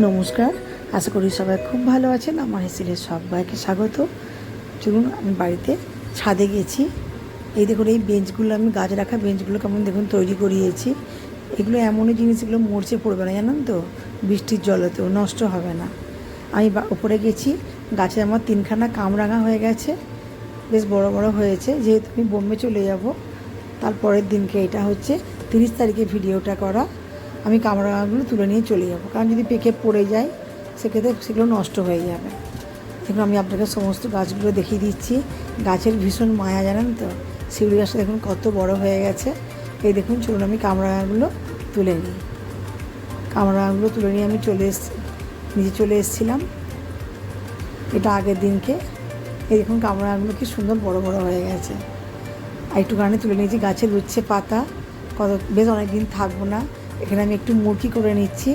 নমস্কার, আশা করি সবাই খুব ভালো আছেন। আমার হেসিলের সবাইকে স্বাগত। চলুন, আমি বাড়িতে ছাদে গেছি। এই দেখুন, এই বেঞ্চগুলো, আমি গাছ রাখা বেঞ্চগুলো কেমন দেখুন, তৈরি করিয়েছি। এগুলো এমনই জিনিস এগুলো মরচে পড়বে না, জানেন তো? বৃষ্টির জলেতেও নষ্ট হবে না। আমি উপরে গেছি, গাছে আমার তিনখানা কামরাঙা হয়ে গেছে। বেশ বড় বড় হয়েছে, যেহেতু আমি বোম্বে চলে যাব। তারপরের দিনকে এটা হচ্ছে তিরিশ তারিখে ভিডিওটা করা। আমি কামরাঙাগুলো তুলে নিয়ে চলে যাব। কারণ যদি পেকে পড়ে যায়, সেক্ষেত্রে সেগুলো নষ্ট হয়ে যাবে। দেখুন, আমি আপনাকে সমস্ত গাছগুলো দেখিয়ে দিচ্ছি। গাছের ভীষণ মায়া, জানেন তো? শিউলি গাছটা দেখুন কত বড় হয়ে গেছে। এই দেখুন, চলুন আমি কামরাঙাগুলো তুলে নিই। কামরাঙাগুলো তুলে নিয়ে আমি চলে এসছি নিজে চলে এসেছিলাম। এটা আগের দিনকে। এই দেখুন কামরাঙাগুলো কি সুন্দর বড় বড় হয়ে গেছে। আর একটুখানি তুলে নিয়েছি গাছের উচ্ছে পাতা। কত, বেশ অনেক দিন থাকব না। এখানে আমি একটু মুরগি করে নিচ্ছি,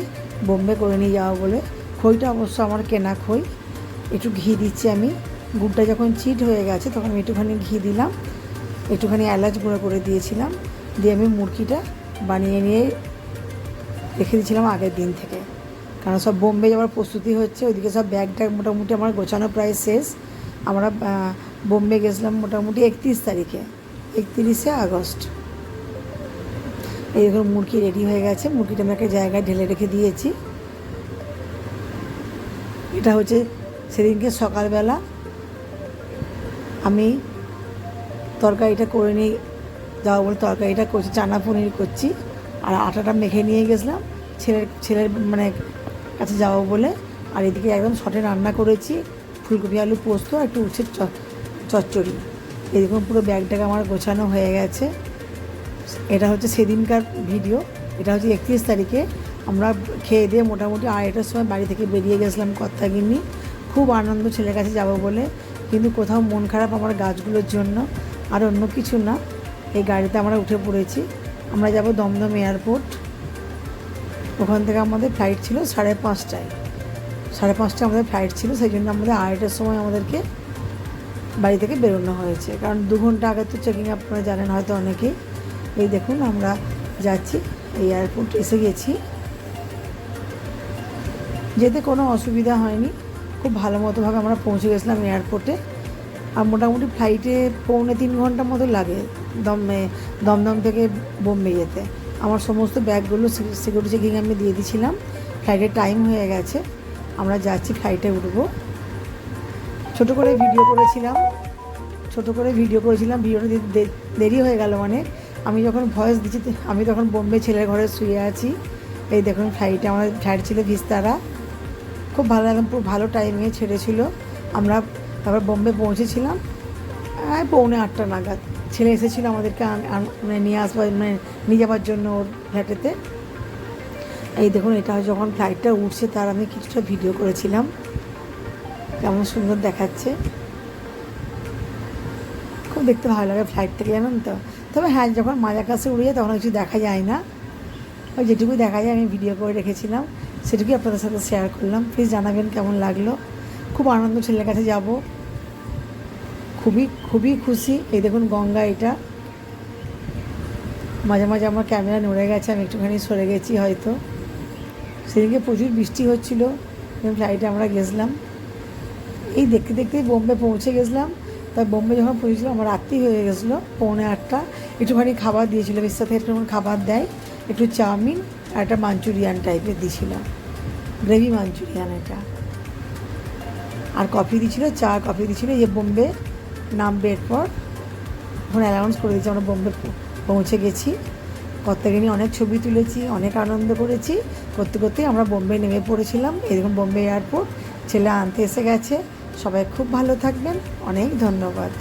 বোম্বে করে নিয়ে যাওয়া বলে। খইটা অবশ্য আমার কেনা খই। একটু ঘি দিচ্ছি আমি। গুড়টা যখন চিট হয়ে গেছে, তখন আমি একটুখানি ঘি দিলাম। একটুখানি এলাচ গুঁড়ো করে দিয়েছিলাম। দিয়ে আমি মুরগিটা বানিয়ে নিয়ে রেখে দিয়েছিলাম আগের দিন থেকে। কারণ সব বোম্বে যাওয়ার প্রস্তুতি হচ্ছে, ওইদিকে সব ব্যাগটা মোটামুটি আমার গোছানো প্রায় শেষ। আমরা বোম্বে গেছিলাম মোটামুটি একত্রিশ তারিখে, একত্রিশে আগস্ট। এই দেখুন মুরগি রেডি হয়ে গেছে। মুরগিটা আমি একটা জায়গায় ঢেলে রেখে দিয়েছি। এটা হচ্ছে সেদিনকে সকালবেলা আমি তরকারিটা করে নিয়ে যাওয়া বলে তরকারিটা করছি, চানা পনির করছি আর আটাটা মেখে নিয়ে গেছিলাম। ছেলের ছেলের মানে কাছে যাব বলে আর এদিকে একদম শটে রান্না করেছি, ফুলকপি, আলু পোস্ত একটু উচ্ছের চ- চচ্চড়ি। দেখুন পুরো ব্যাগটাকে আমার গোছানো হয়ে গেছে। এটা হচ্ছে সেদিনকার ভিডিও। এটা হচ্ছে একত্রিশ তারিখে। আমরা খেয়ে দিয়ে মোটামুটি আড়াইটার সময় বাড়ি থেকে বেরিয়ে গেছিলাম কর্তাগিন্নি। খুব আনন্দ ছেলের কাছে যাব বলে। কিন্তু কোথাও মন খারাপ আমার গাছগুলোর জন্য। আর অন্য কিছু না। এই গাড়িতে আমরা উঠে পড়েছি। আমরা যাব দমদম এয়ারপোর্ট। ওখান থেকে আমাদের ফ্লাইট ছিল সাড়ে পাঁচটায়। সাড়ে পাঁচটায় আমাদের ফ্লাইট ছিল। সেই জন্য আমাদের আড়াইটার সময় আমাদেরকে বাড়ি থেকে বেরোনো হয়েছে। কারণ দু ঘণ্টা আগে তো চেকিং আপনারা জানেন হয়তো অনেকেই। এই দেখুন, আমরা যাচ্ছি, এই এয়ারপোর্ট এসে গেছি। যেতে কোনো অসুবিধা হয়নি। খুব ভালো মতোভাবে আমরা পৌঁছে গেছিলাম এয়ারপোর্টে আর মোটামুটি ফ্লাইটে পৌনে তিন ঘণ্টা মতো লাগে দমে, দমদম থেকে বোম্বে যেতে। আমার সমস্ত ব্যাগগুলো সিকিউরিটি চেকিং আমি দিয়ে দিয়েছিলাম ফ্লাইটের টাইম হয়ে গেছে। আমরা যাচ্ছি ফ্লাইটে উঠবো। ছোট করে ভিডিও করেছিলাম। ছোট করে ভিডিও করেছিলাম। ভিডিওটা দেরি হয়ে গেল মানে আমি যখন ভয়েস দিচ্ছি, আমি তখন বোম্বে ছেলের ঘরে শুয়ে আছি। এই দেখুন ফ্লাইটে আমাদের ফ্লাইট ছিল ভিস্তারা। খুব ভালো একদম পুরো ভালো টাইমে ছেড়েছিল আমরা তারপর বোম্বে পৌঁছেছিলাম। পৌনে আটটা নাগাদ। ছেলে এসেছিল আমাদেরকে মানে নিয়ে আসবার মানে নিয়ে যাওয়ার জন্য ওর ফ্ল্যাটেতে এই দেখুন, এটা যখন ফ্লাইটটা উঠছে, তার আমি কিছুটা ভিডিও করেছিলাম। কেমন সুন্দর দেখাচ্ছে। খুব দেখতে ভালো লাগে ফ্লাইট থেকে, জানেন তো? তবে হ্যাঁ যখন মাঝার কাছে উড়ে যায়, তখন কিছু দেখা যায় না। ওই যেটুকু দেখা যায়, আমি ভিডিও করে রেখেছিলাম। সেটুকুই আপনাদের সাথে শেয়ার করলাম। প্লিজ জানাবেন কেমন লাগল। খুব আনন্দ ছেলের কাছে যাব। খুবই খুবই খুশি। এই দেখুন গঙ্গা এটা। মাঝে মাঝে আমার ক্যামেরা নড়ে গেছে, আমি একটুখানি সরে গেছি হয়তো। সেদিনকে প্রচুর বৃষ্টি হচ্ছিল। ফ্লাইটে আমরা গেছিলাম। এই দেখতে দেখতেই বোম্বে পৌঁছে গেছিলাম। তাই বোম্বে যখন পৌঁছেছিলাম, আমার রাত্রি হয়ে গেছিল পৌনে আটটা। একটুখানি খাবার দিয়েছিল, এর সাথে একটু খাবার দেয়, একটু চাউমিন আর একটা মাঞ্চুরিয়ান টাইপের দিয়েছিলাম গ্রেভি মাঞ্চুরিয়ান এটা। আর কফি দিয়েছিল চা কফি দিয়েছিল যে বোম্বে নামবে এরপর। এখন অ্যানাউন্স করে দিয়েছি, আমরা বোম্বে পৌঁছে গেছি। কর্তাকে নিয়ে অনেক ছবি তুলেছি, অনেক আনন্দ করেছি। করতে করতে আমরা বোম্বে নেমে পড়েছিলাম। এরকম বোম্বে এয়ারপোর্ট, ছেলে আনতে এসে গেছে। সবাই খুব ভালো থাকবেন। অনেক ধন্যবাদ।